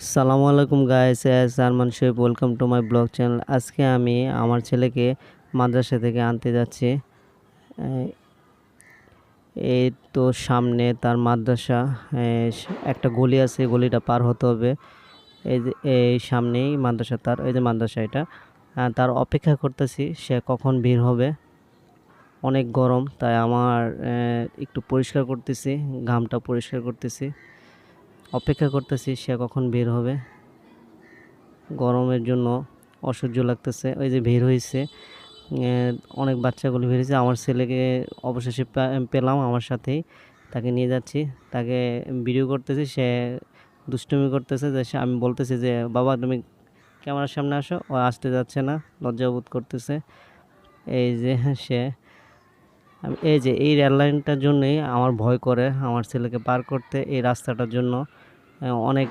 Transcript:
সালামু আলাইকুম guys Sarman Shoaib welcome to my blog channel আজকে আমি আমার ছেলেকে মাদ্রাসা থেকে আনতে যাচ্ছি। এই- তো সামনে তার মাদ্রাসা একটা গলি আছে গলিটা পার হতে হবে। এই যে, এই সামনেই মাদ্রাসা তার, এই যে মাদ্রাসা এটা। তার অপেক্ষা করতেছি, সে কখন ভিড় হবে। অনেক গরম, তাই আমার একটু পরিষ্কার করতেছি, ঘামটা পরিষ্কার করতেছি। অপেক্ষা করতেছি সে কখন বের হবে। গরমের জন্য অসহ্য লাগতেছে। ওই যে বের হয়েছে অনেক বাচ্চাগুলো বের হয়েছে আমার ছেলেকে অবশেষে পেলাম আমার সাথেই। তাকে নিয়ে যাচ্ছি। তাকে ভিডিও করতেছি, সে দুষ্টুমি করতেছে যে আমি বলতেছি যে, বাবা, তুমি ক্যামেরার সামনে আসো। ও আসতে যাচ্ছে না। লজ্জাবোধ করতেছে। এই যে সে এই যে এই রেল লাইনটার জন্যই আমার ভয় করে আমার ছেলেকে পার করতে এই রাস্তাটার জন্য। অনেক